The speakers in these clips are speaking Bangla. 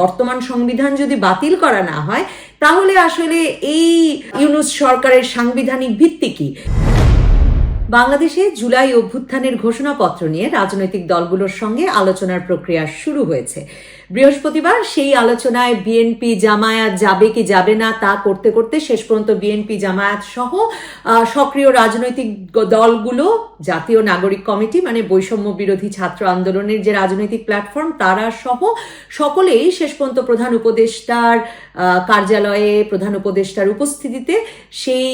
বর্তমান সংবিধান যদি বাতিল করা না হয়, তাহলে আসলে এই ইউনুস সরকারের সাংবিধানিক ভিত্তি কি? বাংলাদেশে জুলাই অভ্যুত্থানের ঘোষণাপত্র নিয়ে রাজনৈতিক দলগুলোর সঙ্গে আলোচনার প্রক্রিয়া শুরু হয়েছে। বৃহস্পতিবার সেই আলোচনায় বিএনপি জামায়াত যাবে কি যাবে না তা করতে করতে শেষ পর্যন্ত বিএনপি জামায়াত সহ সক্রিয় রাজনৈতিক দলগুলো, জাতীয় নাগরিক কমিটি মানে বৈষম্য বিরোধী ছাত্র আন্দোলনের যে রাজনৈতিক প্ল্যাটফর্ম, তারা সহ সকলেই শেষ পর্যন্ত প্রধান উপদেষ্টার কার্যালয়ে প্রধান উপদেষ্টার উপস্থিতিতে সেই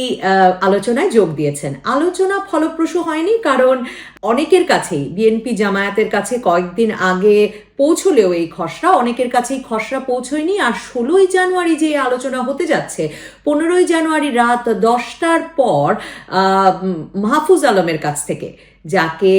আলোচনায় যোগ দিয়েছেন। আলোচনা ফলপ্রসূ হয়নি কারণ অনেকের কাছেই বিএনপি জামায়াতের কাছে কয়েকদিন আগে পৌঁছলেও এই খসড়া, অনেকের কাছেই খসড়া পৌঁছয়নি। আর ষোলোই জানুয়ারি যে আলোচনা হতে যাচ্ছে, পনেরোই জানুয়ারি রাত দশটার পর মাহফুজ আলমের কাছ থেকে, যাকে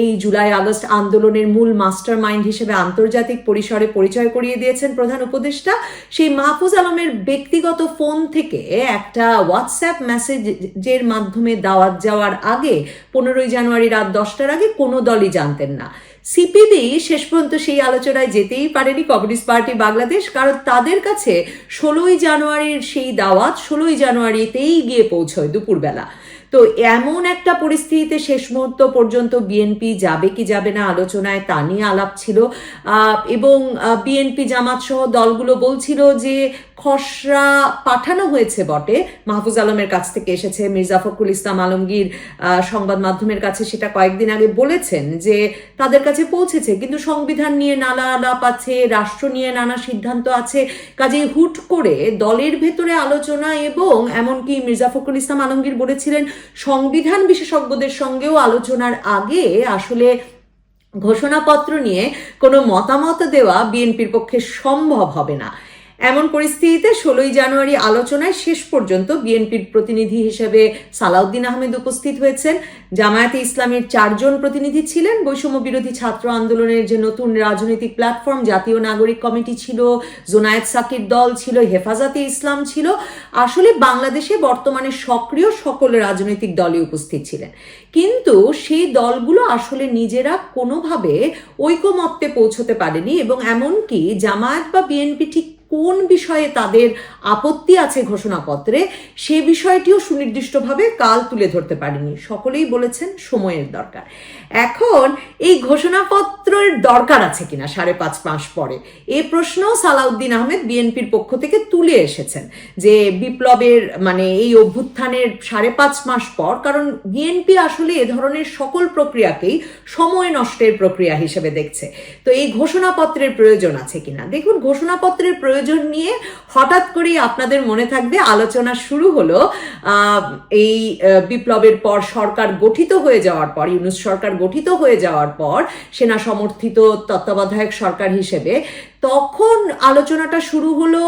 এই জুলাই আগস্ট আন্দোলনের মূল মাস্টার মাইন্ড হিসেবে আন্তর্জাতিক পরিসরে পরিচয় করিয়ে দিয়েছেন প্রধান উপদেষ্টা। সেই মাহফুজ আলমের ব্যক্তিগত ফোন থেকে একটা হোয়াটসঅ্যাপ মেসেজের মাধ্যমে দাওয়াত যাওয়ার আগে, পনেরোই জানুয়ারি রাত দশটার আগে কোনো দলই জানতেন না। সিপিবি শেষ পর্যন্ত সেই আলোচনায় যেতেই পারেনি কমিউনিস্ট পার্টি বাংলাদেশ, কারণ তাদের কাছে ষোলোই জানুয়ারির সেই দাওয়াত ষোলোই জানুয়ারিতেই গিয়ে পৌঁছয় দুপুরবেলা। তো এমন একটা পরিস্থিতিতে শেষ মুহূর্ত পর্যন্ত বিএনপি যাবে কি যাবে না আলোচনায় তা নিয়ে আলাপ ছিল। এবং বিএনপি জামাত সহ দলগুলো বলছিল যে খসড়া পাঠানো হয়েছে বটে। মাহফুজ আলমের কাছ থেকে এসেছে মির্জা ফখরুল ইসলাম আলমগীর সংবাদ মাধ্যমের কাছে সেটা কয়েকদিন আগে বলেছেন যে তাদের কাছে পৌঁছেছে, কিন্তু সংবিধান নিয়ে নানা আলাপ আছে, রাষ্ট্র নিয়ে নানা সিদ্ধান্ত আছে। কাজেই হুট করে দলের ভেতরে আলোচনা এবং এমনকি মির্জা ফখরুল ইসলাম আলমগীর বলেছিলেন, সংবিধান বিশেষজ্ঞদের সঙ্গেও আলোচনার আগে আসলে ঘোষণাপত্র নিয়ে কোনো মতামত দেওয়া বিএনপির পক্ষে সম্ভব হবে না। এমন পরিস্থিতিতে ষোলোই জানুয়ারি আলোচনায় শেষ পর্যন্ত বিএনপির প্রতিনিধি হিসেবে সালাউদ্দিন আহমেদ উপস্থিত হয়েছেন। জামায়াতে ইসলামের চারজন প্রতিনিধি ছিলেন। বৈষম্য বিরোধী ছাত্র আন্দোলনের যে নতুন রাজনৈতিক প্ল্যাটফর্ম, জাতীয় নাগরিক কমিটি ছিল, জোনায়েদ সাকির দল ছিল, হেফাজতে ইসলাম ছিল। আসলে বাংলাদেশে বর্তমানে সক্রিয় সকল রাজনৈতিক দলই উপস্থিত ছিলেন। কিন্তু সেই দলগুলো আসলে নিজেরা কোনোভাবে ঐকমত্যে পৌঁছতে পারেনি এবং এমনকি জামায়াত বা বিএনপি ঠিক কোন বিষয়ে তাদের আপত্তি আছে ঘোষণাপত্রে, সে বিষয়টিও সুনির্দিষ্টভাবে কাল তুলে ধরতে পারেনি। সকলেই বলেছেন সময়ের দরকার। এখন এই ঘোষণাপত্রের দরকার আছে কিনা সাড়ে পাঁচ মাস পরে? এ প্রশ্ন সালাউদ্দিন আহমেদ বিএনপির পক্ষ থেকে তুলে এসেছেন যে বিপ্লবের মানে এই অভ্যুত্থানের সাড়ে পাঁচ মাস পর, কারণ বিএনপি আসলে এ ধরনের সকল প্রক্রিয়াকেই সময় নষ্টের প্রক্রিয়া হিসেবে দেখছে। তো এই ঘোষণাপত্রের প্রয়োজন আছে কিনা? দেখুন, ঘোষণাপত্রের প্রয়োজন নিয়ে হঠাৎ করেই আপনাদের মনে থাকবে, আলোচনা শুরু হলো এই বিপ্লবের পর সরকার গঠিত হয়ে যাওয়ার পর, ইউনুস সরকার গঠিত হয়ে যাওয়ার পর, সেনা সমর্থিত তত্ত্বাবধায়ক সরকার হিসেবে, তখন আলোচনাটা শুরু হলো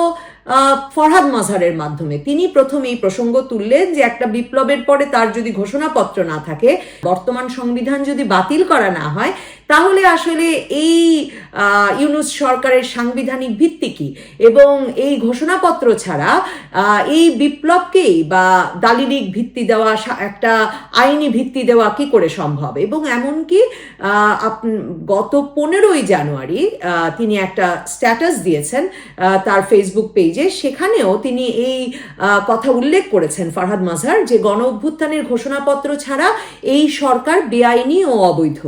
ফরহাদ মাজহারের মাধ্যমে। তিনি প্রথম এই প্রসঙ্গ তুললেন যে একটা বিপ্লবের পরে তার যদি ঘোষণাপত্র না থাকে, বর্তমান সংবিধান যদি বাতিল করা না হয় তাহলে আসলে এই ইউনুস সরকারের সাংবিধানিক ভিত্তি কি? এবং এই ঘোষণাপত্র ছাড়া এই বিপ্লবকেই বা দালিলিক ভিত্তি দেওয়া একটা আইনি ভিত্তি দেওয়া কি করে সম্ভব? এবং এমনকি গত পনেরোই জানুয়ারি তিনি একটা স্ট্যাটাস দিয়েছেন তার ফেসবুক পেজে। সেখানেও তিনি এই কথা উল্লেখ করেছেন ফারহাদ মাজহার যে গণ অভ্যুত্থানের ঘোষণাপত্র ছাড়া এই সরকার বেআইনি ও অবৈধ।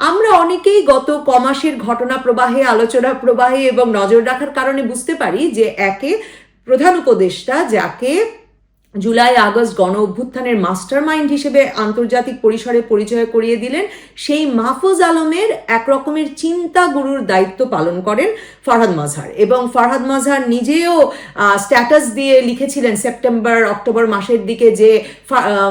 আমরা অনেকেই গত কমাসের ঘটনা প্রবাহে, আলোচনা প্রবাহে এবং নজর রাখার কারণে বুঝতে পারি যে একে প্রধান উপদেষ্টা, যাকে জুলাই, আগস্ট গণ অভ্যুত্থানের মাস্টার মাইন্ড হিসেবে আন্তর্জাতিক পরিসরে পরিচয় করিয়ে দিলেন সেই মাহফুজ আলমের এক রকমের চিন্তা গুরুর দায়িত্ব পালন করেন ফারহাদ মাজহার এবং ফারহাদ মাজহার নিজেও স্ট্যাটাস দিয়ে লিখেছিলেন সেপ্টেম্বর, অক্টোবর মাসের দিকে যে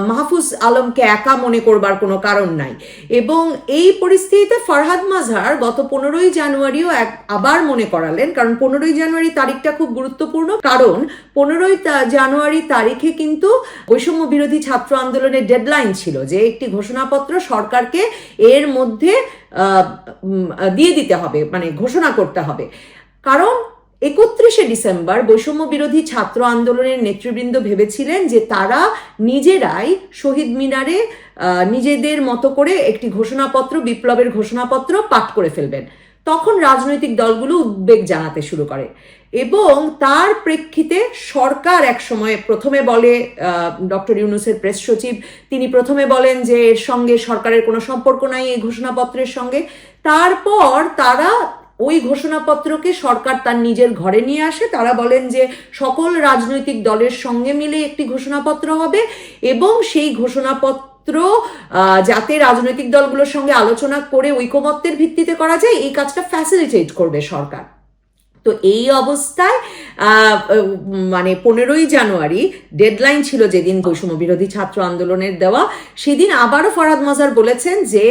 মাহফুজ আলমকে একা মনে করবার কোনো কারণ নাই। এবং এই পরিস্থিতিতে ফারহাদ মাজহার গত পনেরোই জানুয়ারিও এক, আবার মনে করালেন। কারণ পনেরোই জানুয়ারি তারিখটা খুব গুরুত্বপূর্ণ। কারণ পনেরোই জানুয়ারি তারিখে কিন্তু বৈষম্য বিরোধী ছাত্র আন্দোলনের ডেডলাইন ছিল যে একটি ঘোষণাপত্র সরকারকে এর মধ্যে দিয়ে দিতে হবে মানে ঘোষণা করতে হবে। কারণ একত্রিশে ডিসেম্বর বৈষম্য বিরোধী ছাত্র আন্দোলনের নেতৃবৃন্দ ভেবেছিলেন যে তারা নিজেরাই শহীদ মিনারে নিজেদের মতো করে একটি ঘোষণাপত্র, বিপ্লবের ঘোষণাপত্র পাঠ করে ফেলবেন। তখন রাজনৈতিক দলগুলো উদ্বেগ জানাতে শুরু করে। এবং তার প্রেক্ষিতে সরকার এক সময় প্রথমে বলে ডক্টর ইউনুসের প্রেস সচিব, তিনি প্রথমে বলেন যে এর সঙ্গে সরকারের কোনো সম্পর্ক নাই এই ঘোষণাপত্রের সঙ্গে। তারপর তারা ওই ঘোষণাপত্রকে সরকার তার নিজের ঘরে নিয়ে আসে। তারা বলেন যে সকল রাজনৈতিক দলের সঙ্গে মিলে একটি ঘোষণাপত্র হবে এবং সেই ঘোষণাপত্র যাতে রাজনৈতিক দলগুলোর সঙ্গে আলোচনা করে ঐকমত্যের ভিত্তিতে করা যায়, এই কাজটা ফ্যাসিলিটেট করবে সরকার। তো এই অবস্থায় মানে পনেরোই জানুয়ারি ডেডলাইন ছিল যেদিন বৈষম্য বিরোধী ছাত্র আন্দোলনের দেওয়া, সেদিন আবারও ফরাদ মজার বলেছেন যে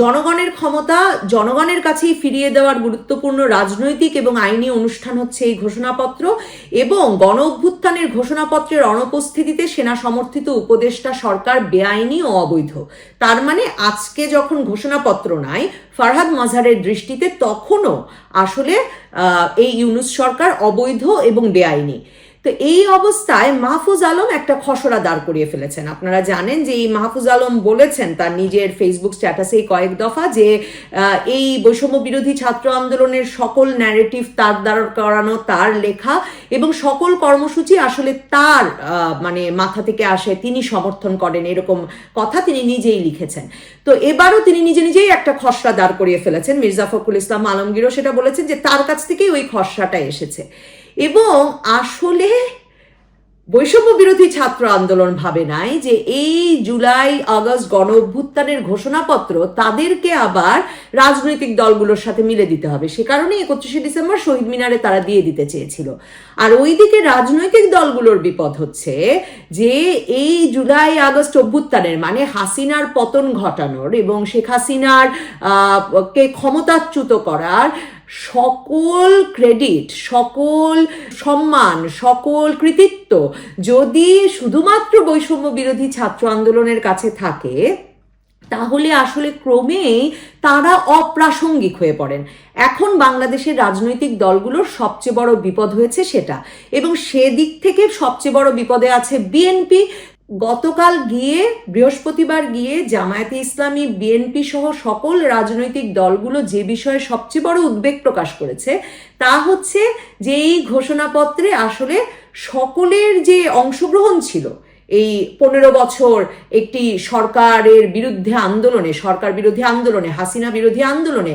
জনগণের ক্ষমতা জনগণের কাছেই ফিরিয়ে দেওয়ার গুরুত্বপূর্ণ রাজনৈতিক এবং আইনি অনুষ্ঠান হচ্ছে এই ঘোষণাপত্র এবং গণ অভ্যুত্থানের ঘোষণাপত্রের অনুপস্থিতিতে সেনা সমর্থিত উপদেষ্টা সরকার বেআইনি ও অবৈধ। তার মানে আজকে যখন ঘোষণাপত্র নাই ফারহাদ মাজহারের দৃষ্টিতে তখনও আসলে এই ইউনুস সরকার অবৈধ এবং বেআইনি। তো এই অবস্থায় মাহফুজ আলম একটা খসড়া দাঁড় করিয়ে ফেলেছেন। আপনারা জানেন যে এই মাহফুজ আলম বলেছেন তার নিজের ফেসবুক স্ট্যাটাসে কয়েক দফা যে এই বৈষম্য বিরোধী ছাত্র আন্দোলনের সকল ন্যারেটিভ তার দ্বারা করানো তার লেখা এবং সকল কর্মসূচি আসলে তার মানে মাথা থেকে আসে, তিনি সমর্থন করেন এরকম কথা তিনি নিজেই লিখেছেন। তো এবারও তিনি নিজে নিজেই একটা খসড়া দাঁড় করিয়ে ফেলেছেন। মির্জা ফখরুল ইসলাম আলমগীরও সেটা বলেছেন যে তার কাছ থেকেই ওই খসড়াটা এসেছে। এবং আসলে বৈষম্য বিরোধী ছাত্র আন্দোলন ভাবে নাই যে এই জুলাই, আগস্ট গণ অভ্যুত্থানের ঘোষণাপত্র তাদেরকে আবার রাজনৈতিক দলগুলোর সাথে মিলে দিতে হবে। সে কারণে একত্রিশে ডিসেম্বর শহীদ মিনারে তারা দিয়ে দিতে চেয়েছিল। আর ওইদিকে রাজনৈতিক দলগুলোর বিপদ হচ্ছে যে এই জুলাই, আগস্ট অভ্যুত্থানের মানে হাসিনার পতন ঘটানোর এবং শেখ হাসিনার কে ক্ষমতাচ্যুত করার সকল ক্রেডিট সকল সম্মান, সকল কৃতিত্ব যদি শুধুমাত্র বৈষম্য বিরোধী ছাত্র আন্দোলনের কাছে থাকে, তাহলে আসলে ক্রমেই তারা অপ্রাসঙ্গিক হয়ে পড়েন। এখন বাংলাদেশের রাজনৈতিক দলগুলোর সবচেয়ে বড় বিপদ হয়েছে সেটা। এবং সেদিক থেকে সবচেয়ে বড় বিপদে আছে বিএনপি। গতকাল গিয়ে, বৃহস্পতিবার গিয়ে জামায়াতে ইসলামী বিএনপি সহ সকল রাজনৈতিক দলগুলো যে বিষয়ে সবচেয়ে বড় উদ্বেগ প্রকাশ করেছে, তা হচ্ছে যে এই ঘোষণাপত্রে আসলে সকলের যে অংশগ্রহণ ছিল, এই পনেরো বছর একটি সরকারের বিরুদ্ধে আন্দোলনে, সরকার বিরোধী আন্দোলনে, হাসিনা বিরোধী আন্দোলনে,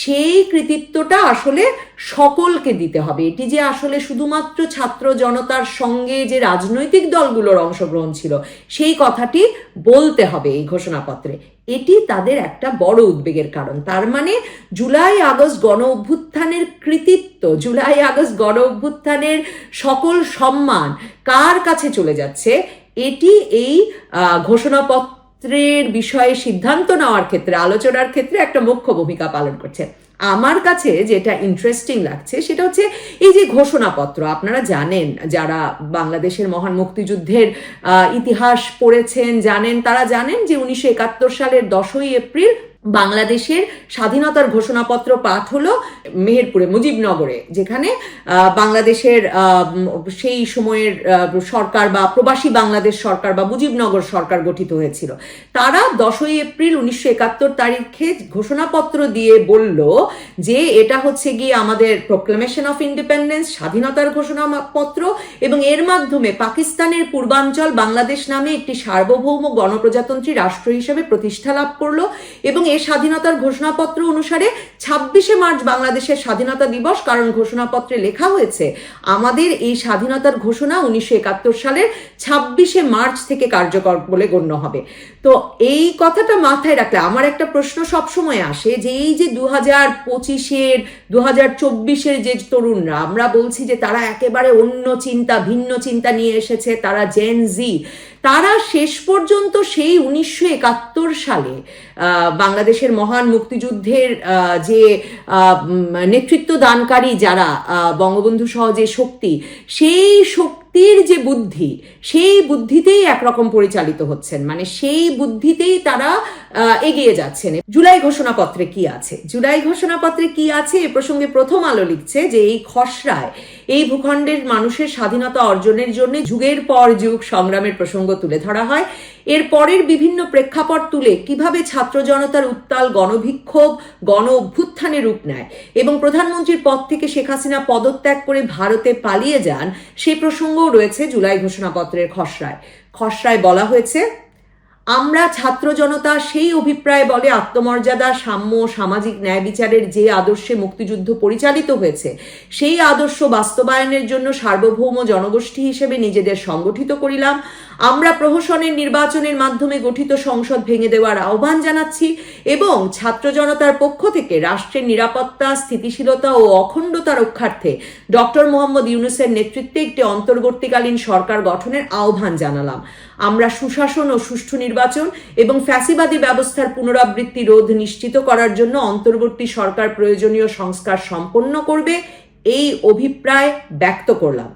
সেই কৃতিত্বটা আসলে সকলকে দিতে হবে। এটি যে আসলে শুধুমাত্র ছাত্র জনতার সঙ্গে যে রাজনৈতিক দলগুলোর অংশগ্রহণ ছিল, সেই কথাটি বলতে হবে এই ঘোষণাপত্রে। এটি তাদের একটা বড় উদ্বেগের কারণ। তার মানে জুলাই আগস্ট গণ অভ্যুত্থানের কৃতিত্ব, জুলাই আগস্ট গণ অভ্যুত্থানের সকল সম্মান কার কাছে চলে যাচ্ছে, এটি এই ঘোষণাপত্রের বিষয়ে সিদ্ধান্ত নেওয়ার ক্ষেত্রে, আলোচনার ক্ষেত্রে একটা মুখ্য ভূমিকা পালন করছে। আমার কাছে যেটা ইন্টারেস্টিং লাগছে সেটা হচ্ছে এই যে ঘোষণাপত্র, আপনারা জানেন যারা বাংলাদেশের মহান মুক্তিযুদ্ধের ইতিহাস পড়েছেন জানেন, তারা জানেন যে উনিশশো একাত্তর সালের দশই এপ্রিল বাংলাদেশের স্বাধীনতার ঘোষণাপত্র পাঠ হলো মেহেরপুরে, মুজিবনগরে, যেখানে বাংলাদেশের সেই সময়ের সরকার বা প্রবাসী বাংলাদেশ সরকার বা মুজিবনগর সরকার গঠিত হয়েছিল। তারা দশই এপ্রিল উনিশশো একাত্তর তারিখে ঘোষণাপত্র দিয়ে বলল যে এটা হচ্ছে গিয়ে আমাদের প্রোক্লেমেশন অফ ইন্ডিপেন্ডেন্স স্বাধীনতার ঘোষণাপত্র এবং এর মাধ্যমে পাকিস্তানের পূর্বাঞ্চল বাংলাদেশ নামে একটি সার্বভৌম গণপ্রজাতন্ত্রী রাষ্ট্র হিসেবে প্রতিষ্ঠা লাভ করল এবং স্বাধীনতার ঘোষণাপত্র অনুসারে ছাব্বিশে মার্চ বাংলাদেশের স্বাধীনতা দিবস, কারণ ঘোষণাপত্রে লেখা হয়েছে, আমাদের এই স্বাধীনতার ঘোষণা উনিশশো একাত্তর সালের ছাব্বিশে মার্চ থেকে কার্যকর বলে গণ্য হবে। তো এই কথাটা মাথায় রাখলে আমার একটা প্রশ্ন সবসময় আসে যে এই যে দু হাজার পঁচিশের দু হাজার চব্বিশের যে তরুণরা, আমরা বলছি যে তারা একেবারে অন্য চিন্তা, ভিন্ন চিন্তা নিয়ে এসেছে, তারা জেন জি তারা শেষ পর্যন্ত সেই উনিশশো একাত্তর সালে বাংলাদেশের মহান মুক্তিযুদ্ধের যে নেতৃত্ব দানকারী যারা বঙ্গবন্ধু সহ যে শক্তি, সেই শক্তির যে বুদ্ধি সেই বুদ্ধিতেই একরকম পরিচালিত হচ্ছেন। মানে সেই বুদ্ধিতেই তারা এগিয়ে যাচ্ছেন। জুলাই ঘোষণাপত্রে কি আছে? জুলাই ঘোষণাপত্রে কি আছে? এ প্রসঙ্গে প্রথম আলো লিখছে যে এই খসড়ায় এই ভূখণ্ডের মানুষের স্বাধীনতা অর্জনের জন্য যুগের পর যুগ সংগ্রামের প্রসঙ্গ তুলে ধরা হয়। এর পরের বিভিন্ন প্রেক্ষাপট তুলে কীভাবে ছাত্র জনতার উত্তাল গণবিক্ষোভ গণ অভ্যুত্থানে রূপ নেয় এবং প্রধানমন্ত্রীর পদ থেকে শেখ হাসিনা পদত্যাগ করে ভারতে পালিয়ে যান সেই প্রসঙ্গও রয়েছে জুলাই ঘোষণাপত্রের খসড়ায়। খসড়ায় বলা হয়েছে, আমরা ছাত্র জনতা সেই অভিপ্রায় বলে আত্মমর্যাদা, সাম্য সামাজিক ন্যায় বিচারের যে আদর্শে মুক্তিযুদ্ধ পরিচালিত হয়েছে, সেই আদর্শ বাস্তবায়নের জন্য সার্বভৌম জনগোষ্ঠী হিসেবে নিজেদের সংগঠিত করিলাম। আমরা প্রহসনের নির্বাচনের মাধ্যমে গঠিত সংসদ ভেঙে দেওয়ার আহ্বান জানাচ্ছি এবং ছাত্র জনতার পক্ষ থেকে রাষ্ট্রের নিরাপত্তা, স্থিতিশীলতা ও অখণ্ডতা রক্ষার্থে ডক্টর মোহাম্মদ ইউনুসের নেতৃত্বে একটি অন্তর্বর্তীকালীন সরকার গঠনের আহ্বান জানালাম। আমরা সুশাসন ও সুষ্ঠু নির্বাচন এবং ফ্যাসিবাদী ব্যবস্থার পুনরাবৃত্তি রোধ নিশ্চিত করার জন্য অন্তর্বর্তী সরকার প্রয়োজনীয় সংস্কার সম্পন্ন করবে, এই অভিপ্রায় ব্যক্ত করলাম।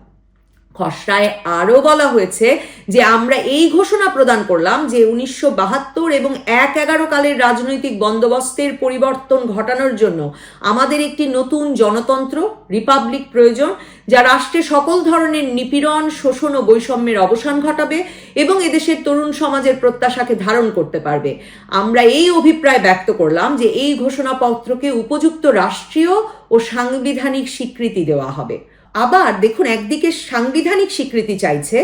খসড়ায় আরও বলা হয়েছে যে আমরা এই ঘোষণা প্রদান করলাম যে উনিশশো বাহাত্তর এবং এক এগারো কালের রাজনৈতিক বন্দোবস্তের পরিবর্তন ঘটানোর জন্য আমাদের একটি নতুন জনতন্ত্র, রিপাবলিক প্রয়োজন, যা রাষ্ট্রে সকল ধরনের নিপীড়ন, শোষণ ও বৈষম্যের অবসান ঘটাবে এবং এদেশের তরুণ সমাজের প্রত্যাশাকে ধারণ করতে পারবে। আমরা এই অভিপ্রায় ব্যক্ত করলাম যে এই ঘোষণাপত্রকে উপযুক্ত রাষ্ট্রীয় ও সাংবিধানিক স্বীকৃতি দেওয়া হবে। আবার দেখুন, একদিকে সাংবিধানিক স্বীকৃতি চাইছে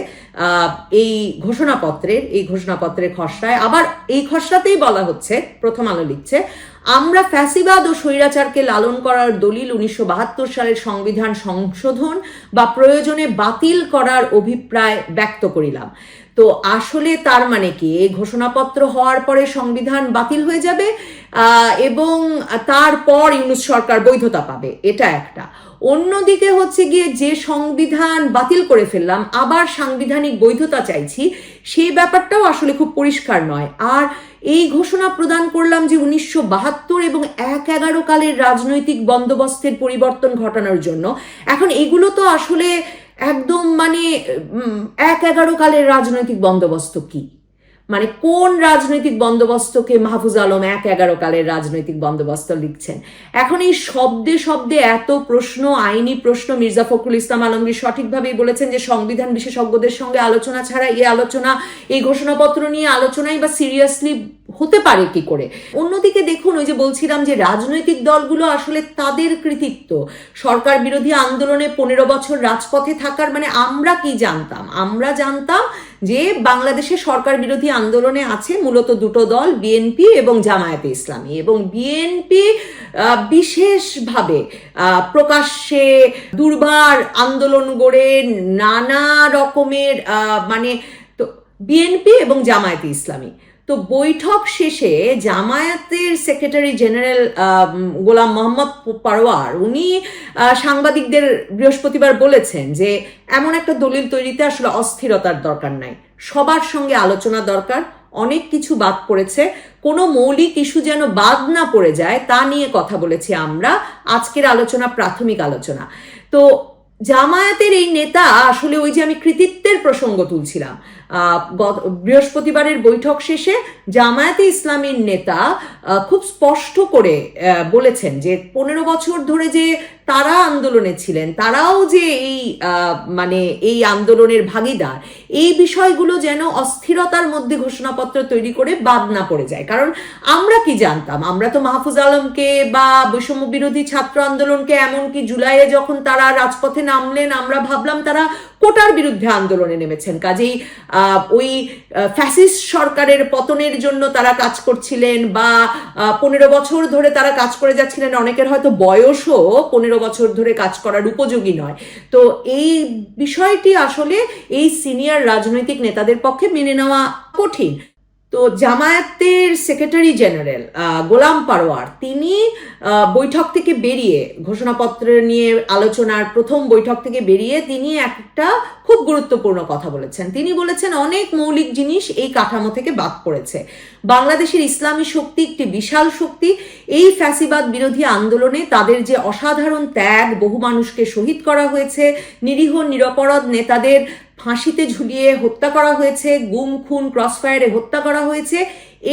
এই ঘোষণাপত্রের এই ঘোষণাপত্রের খসড়ায়। আবার এই খসড়াতেই বলা হচ্ছে, প্রথম আলো লিখছে, আমরা ফ্যাসিবাদ ও স্বৈরাচারকে লালন করার দলিল উনিশশো বাহাত্তর সালের সংবিধান সংশোধন বা প্রয়োজনে বাতিল করার অভিপ্রায় ব্যক্ত করিলাম। তো আসলে তার মানে কি? এই ঘোষণাপত্র হওয়ার পরে সংবিধান বাতিল হয়ে যাবে এবং তারপর ইউনুস সরকার বৈধতা পাবে। এটা একটা। অন্যদিকে হচ্ছে গিয়ে যে সংবিধান বাতিল করে ফেললাম, আবার সাংবিধানিক বৈধতা চাইছি, সেই ব্যাপারটাও আসলে খুব পরিষ্কার নয়। আর এই ঘোষণা প্রদান করলাম যে উনিশশো বাহাত্তর এবং এক এগারো কালের রাজনৈতিক বন্দোবস্তের পরিবর্তন ঘটানোর জন্য, এখন এগুলো তো আসলে একদম মানে এক এগারো কালের রাজনৈতিক বন্দোবস্ত কি? মানে কোন রাজনৈতিক বন্দোবস্তকে মাহফুজ আলম এক এগারো কালের রাজনৈতিক বন্দোবস্ত লিখছেন? এখন এই শব্দে শব্দে এত প্রশ্ন, আইনি প্রশ্ন মির্জা ফখরুল ইসলাম আলমগীর সঠিকভাবেই বলেছেন যে সংবিধান বিশেষজ্ঞদের সঙ্গে আলোচনা ছাড়া এই আলোচনা, এই ঘোষণাপত্র নিয়ে আলোচনাই বা সিরিয়াসলি হতে পারে কি করে? অন্যদিকে দেখুন, ওই যে বলছিলাম যে রাজনৈতিক দলগুলো আসলে তাদের কৃতিত্ব। সরকার বিরোধী আন্দোলনে পনেরো বছর রাজপথে থাকার মানে আমরা কি জানতাম? আমরা জানতাম যে বাংলাদেশে সরকার বিরোধী আন্দোলনে আছে মূলত দুটো দল বিএনপি এবং জামায়াতে ইসলামী। এবং বিএনপি বিশেষভাবে প্রকাশ্যে দুর্বার আন্দোলন গড়ে নানা রকমের মানে তো বিএনপি এবং জামায়াতে ইসলামী। তো বৈঠক শেষে জামায়াতের সেক্রেটারি জেনারেল গোলাম মোহাম্মদ পারোয়ার উনি সাংবাদিকদের বৃহস্পতিবার বলেছেন যে এমন একটা দলিল তৈরিতে আসলে অস্থিরতার দরকার নাই। সবার সঙ্গে আলোচনা দরকার, অনেক কিছু বাদ পড়েছে। কোনো মৌলিক ইস্যু যেন বাদ না পড়ে যায়, তা নিয়ে কথা বলেছি আমরা। আজকের আলোচনা প্রাথমিক আলোচনা। তো জামায়াতের এই নেতা আসলে ওই যে আমি কৃতিত্বের প্রসঙ্গ তুলছিলাম বৃহস্পতিবারের বৈঠক শেষে জামায়াতে ইসলামীর নেতা খুব স্পষ্ট করে বলেছেন যে পনেরো বছর ধরে যে তারা আন্দোলনে ছিলেন, তারাও যে এই মানে এই আন্দোলনের ভাগিদার, এই বিষয়গুলো যেন অস্থিরতার মধ্যে ঘোষণাপত্র তৈরি করে বাদ না পড়ে যায়। কারণ আমরা কি জানতাম? আমরা তো মাহফুজ আলমকে বা বৈষম্য বিরোধী ছাত্র আন্দোলনকে এমনকি জুলাইয়ে যখন তারা রাজপথে নামলেন, আমরা ভাবলাম তারা কোটার বিরুদ্ধে আন্দোলনে নেমেছেন। কাজেই ওই ফ্যাসিস্ট সরকারের পতনের জন্য তারা কাজ করছিলেন বা পনেরো বছর ধরে তারা কাজ করে যাচ্ছিলেন। অনেকের হয়তো বয়সও পনেরো বছর ধরে কাজ করার উপযোগী নয়। তো এই বিষয়টি আসলে এই সিনিয়র রাজনৈতিক নেতাদের পক্ষে মেনে নেওয়া কঠিন। তো জামায়াতের সেক্রেটারি জেনারেল গোলাম পারোয়ার, তিনি বৈঠক থেকে বেরিয়ে, ঘোষণাপত্র নিয়ে আলোচনার প্রথম বৈঠক থেকে বেরিয়ে তিনি একটা খুব গুরুত্বপূর্ণ কথা বলেছেন। তিনি বলেছেন, অনেক মৌলিক জিনিস এই কাঠামো থেকে বাদ পড়েছে। বাংলাদেশের ইসলামী শক্তি একটি বিশাল শক্তি। এই ফ্যাসিবাদ বিরোধী আন্দোলনে তাদের যে অসাধারণ ত্যাগ, বহু মানুষকে শহীদ করা হয়েছে। নিরীহ, নিরপরাধ নেতাদের ফাঁসিতে ঝুলিয়ে হত্যা করা হয়েছে, গুম, খুন, ক্রসফায়ারে হত্যা করা হয়েছে,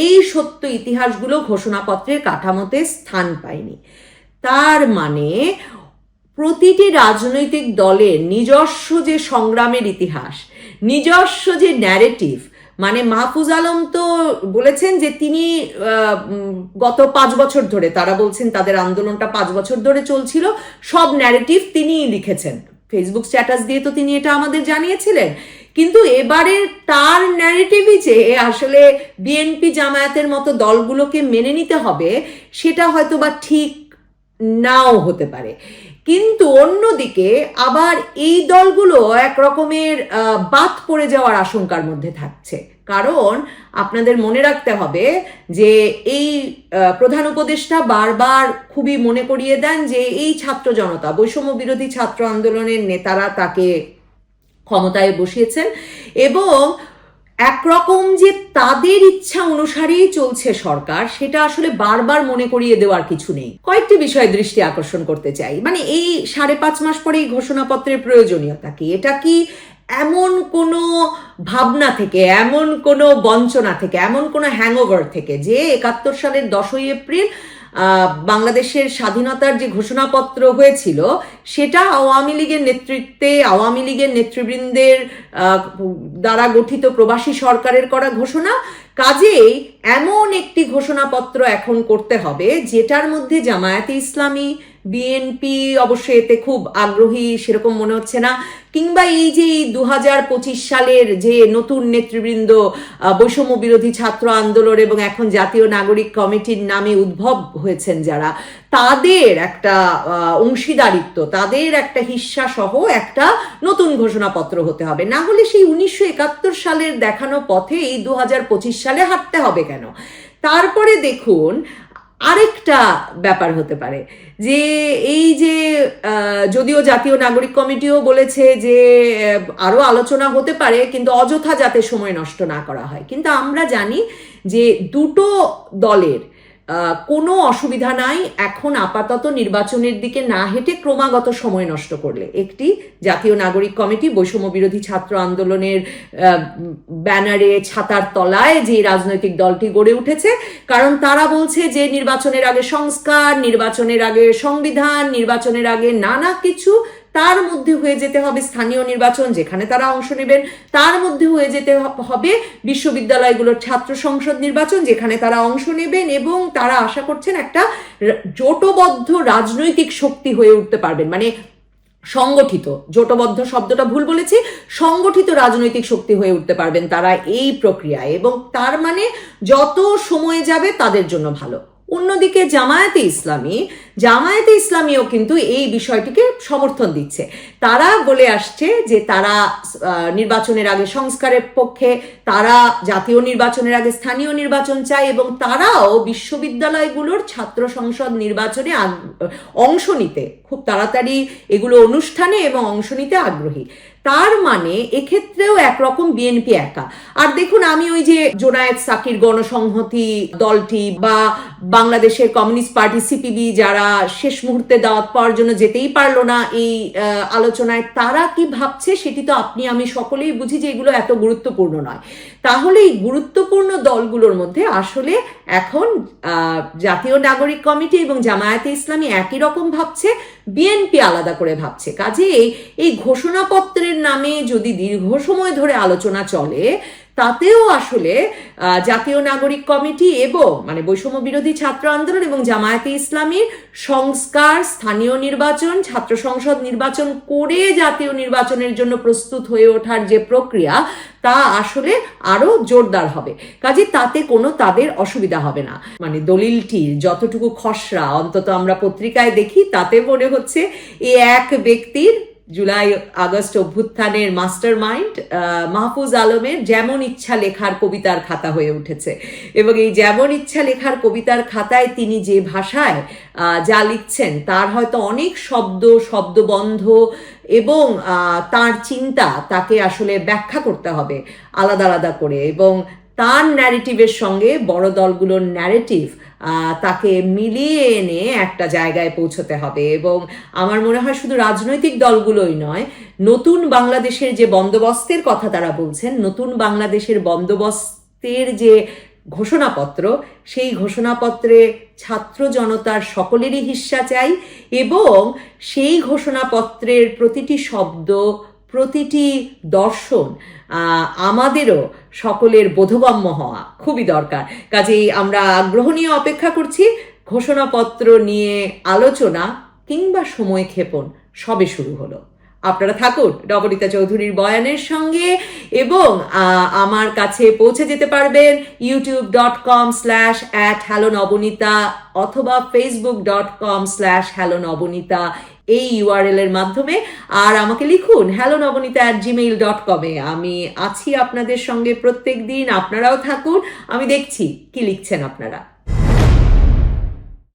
এই সত্য ইতিহাসগুলো ঘোষণাপত্রের কাঠামোতে স্থান পায়নি। তার মানে প্রতিটি রাজনৈতিক দলের নিজস্ব যে সংগ্রামের ইতিহাস, নিজস্ব যে ন্যারেটিভ মানে মাহফুজ আলম তো বলেছেন যে তিনি গত পাঁচ বছর ধরে, তারা বলছেন তাদের আন্দোলনটা পাঁচ বছর ধরে চলছিল, সব ন্যারেটিভ তিনিই লিখেছেন। ফেসবুক স্ট্যাটাস দিয়ে তো তিনি এটা আমাদের জানিয়েছিলেন। কিন্তু এবারে তার ন্যারেটিভই যে আসলে বিএনপি জামায়াতের মতো দলগুলোকে মেনে নিতে হবে, সেটা হয়তো বা ঠিক নাও হতে পারে। কিন্তু অন্যদিকে আবার এই দলগুলো এক রকমের বাদ পড়ে যাওয়ার আশঙ্কার মধ্যে থাকছে। কারণ আপনাদের মনে রাখতে হবে যে এই প্রধান উপদেষ্টা বারবার খুবই মনে করিয়ে দেন যে এই ছাত্র জনতা, বৈষম্য বিরোধী ছাত্র আন্দোলনের নেতারা তাকে ক্ষমতায় বসিয়েছেন এবং একরকম যে তাদের ইচ্ছা অনুসারেই চলছে সরকার, সেটা আসলে বারবার মনে করিয়ে দেওয়ার কিছু নেই। কয়েকটি বিষয়ে দৃষ্টি আকর্ষণ করতে চাই। মানে এই সাড়ে পাঁচ মাস পরে এই ঘোষণাপত্রের প্রয়োজনীয়তা কি? এটা কি এমন কোনো ভাবনা থেকে, এমন কোনো বঞ্চনা থেকে, এমন কোনো হ্যাংওভার থেকে যে একাত্তর সালের দশই এপ্রিল বাংলাদেশের স্বাধীনতার যে ঘোষণাপত্র হয়েছিল, সেটা আওয়ামী লীগের নেতৃত্বে, আওয়ামী লীগের নেতৃবৃন্দের দ্বারা গঠিত প্রবাসী সরকারের করা ঘোষণা। কাজেই এমন একটি ঘোষণাপত্র এখন করতে হবে, যেটার মধ্যে জামায়াতে ইসলামী বিএনপি অবশ্যই এতে খুব আগ্রহী, সেরকম মনে হচ্ছে না। কিংবা এই যে দু সালের যে নতুন নেতৃবৃন্দ বৈষম্য বিরোধী ছাত্র আন্দোলন এবং এখন জাতীয় নাগরিক কমিটির নামে উদ্ভব হয়েছেন যারা, তাদের একটা অংশীদারিত্ব, তাদের একটা হিস্সা সহ একটা নতুন ঘোষণাপত্র হতে হবে। না হলে সেই উনিশশো একাত্তর সালের দেখানো পথে এই দু সালে হাঁটতে হবে কেন? তারপরে দেখুন আরেকটা ব্যাপার হতে পারে যে এই যে যদিও জাতীয় নাগরিক কমিটিও বলেছে যে আরও আলোচনা হতে পারে, কিন্তু অযথা যাতে সময় নষ্ট না করা হয়। কিন্তু আমরা জানি যে দুটো দলের কোনো অসুবিধা নাই। এখন আপাতত নির্বাচনের দিকে না হেঁটে ক্রমাগত সময় নষ্ট করলে। একটি জাতীয় নাগরিক কমিটি, বৈষম্য বিরোধী ছাত্র আন্দোলনের ব্যানারে, ছাতার তলায় যে রাজনৈতিক দলটি গড়ে উঠেছে, কারণ তারা বলছে যে নির্বাচনের আগে সংস্কার, নির্বাচনের আগে সংবিধান, নির্বাচনের আগে নানা কিছু তার মধ্যে হয়ে যেতে হবে স্থানীয় নির্বাচন, যেখানে তারা অংশ নেবেন। তার মধ্যে হয়ে যেতে হবে বিশ্ববিদ্যালয়গুলোর ছাত্র সংসদ নির্বাচন, যেখানে তারা অংশ নেবেন এবং তারা আশা করছেন একটা জোটবদ্ধ রাজনৈতিক শক্তি হয়ে উঠতে পারবেন। মানে সংগঠিত, জোটবদ্ধ শব্দটা ভুল বলেছি, সংগঠিত রাজনৈতিক শক্তি হয়ে উঠতে পারবেন তারা এই প্রক্রিয়ায় এবং তার মানে যত সময় যাবে তাদের জন্য ভালো। অন্যদিকে জামায়াতে ইসলামী, জামায়াতে ইসলামীও কিন্তু এই বিষয়টিকে সমর্থন দিচ্ছে। তারা বলে আসছে যে তারা নির্বাচনের আগে সংস্কারের পক্ষে, তারা জাতীয় নির্বাচনের আগে স্থানীয় নির্বাচন চায় এবং তারাও বিশ্ববিদ্যালয়গুলোর ছাত্র সংসদ নির্বাচনে অংশ নিতে, খুব তাড়াতাড়ি এগুলো অনুষ্ঠানে এবং অংশ নিতে আগ্রহী। তার মানে এক্ষেত্রেও একরকম বিএনপি একা। আর দেখুন, আমি ওই যে জোনায়েত সাকির গণসংহতি দলটি বা বাংলাদেশের কমিউনিস্ট পার্টি সিপিবি যারা শেষ মুহূর্তে দাওয়াত পাওয়ার জন্য যেতেই পারল না এই আলোচনায়, তারা কি ভাবছে সেটি তো আপনি, আমি সকলেই বুঝি যে এগুলো এত গুরুত্বপূর্ণ নয়। তাহলে এই গুরুত্বপূর্ণ দলগুলোর মধ্যে আসলে এখন জাতীয় নাগরিক কমিটি এবং জামায়াতে ইসলামী একই রকম ভাবছে, বিএনপি আলাদা করে ভাবছে। কাজে এই ঘোষণাপত্রের নামে যদি দীর্ঘ সময় ধরে আলোচনা চলে তাতেও আসলে জাতীয় নাগরিক কমিটি এবং মানে বৈষম্য বিরোধী ছাত্র আন্দোলন এবং জামায়াতে ইসলামীর সংস্কার, স্থানীয় নির্বাচন, ছাত্র সংসদ নির্বাচন করে জাতীয় নির্বাচনের জন্য প্রস্তুত হয়ে ওঠার যে প্রক্রিয়া, তা আসলে আরও জোরদার হবে। কাজে তাতে কোনো তাদের অসুবিধা হবে না। মানে দলিলটির যতটুকু খসড়া, অন্তত আমরা পত্রিকায় দেখি, তাতে মনে হচ্ছে এ এক ব্যক্তির জুলাই, আগস্ট অভ্যুত্থানের মাস্টার মাইন্ড মাহফুজ আলমের যেমন ইচ্ছা লেখার কবিতার খাতা হয়ে উঠেছে। এবং এই যেমন ইচ্ছা লেখার কবিতার খাতায় তিনি যে ভাষায় যা লিখছেন, তার হয়তো অনেক শব্দ, শব্দবন্ধ এবং তার চিন্তা তাকে আসলে ব্যাখ্যা করতে হবে আলাদা আলাদা করে। এবং তার ন্যারেটিভের সঙ্গে বড় দলগুলোর ন্যারেটিভ তাকে মিলিয়ে এনে একটা জায়গায় পৌঁছতে হবে। এবং আমার মনে হয় শুধু রাজনৈতিক দলগুলোই নয়, নতুন বাংলাদেশের যে বন্দোবস্তের কথা তারা বলছেন, নতুন বাংলাদেশের বন্দোবস্তের যে ঘোষণাপত্র, সেই ঘোষণাপত্রে ছাত্র জনতার সকলেরই হিস্সা চাই এবং সেই ঘোষণাপত্রের প্রতিটি শব্দ প্রতিটি দর্শন আমাদেরও সকলের বোধগম্য হওয়া খুবই দরকার। কাজেই আমরা আগ্রহ নিয়ে অপেক্ষা করছি, ঘোষণাপত্র নিয়ে আলোচনা কিংবা সময় ক্ষেপণ সবে শুরু হলো। আপনারা থাকুন নবনীতা চৌধুরীর বয়ানের সঙ্গে এবং আমার কাছে পৌঁছে যেতে পারবেন YouTube dot com slash at hello Nabanita অথবা Facebook dot com slash hello Nabanita এই ইউআরএল এর মাধ্যমে। আর আমাকে লিখুন hello Nabanita at Gmail dot কমে আমি আছি আপনাদের সঙ্গে প্রত্যেক দিন আপনারাও থাকুন। আমি দেখছি কি লিখছেন আপনারা।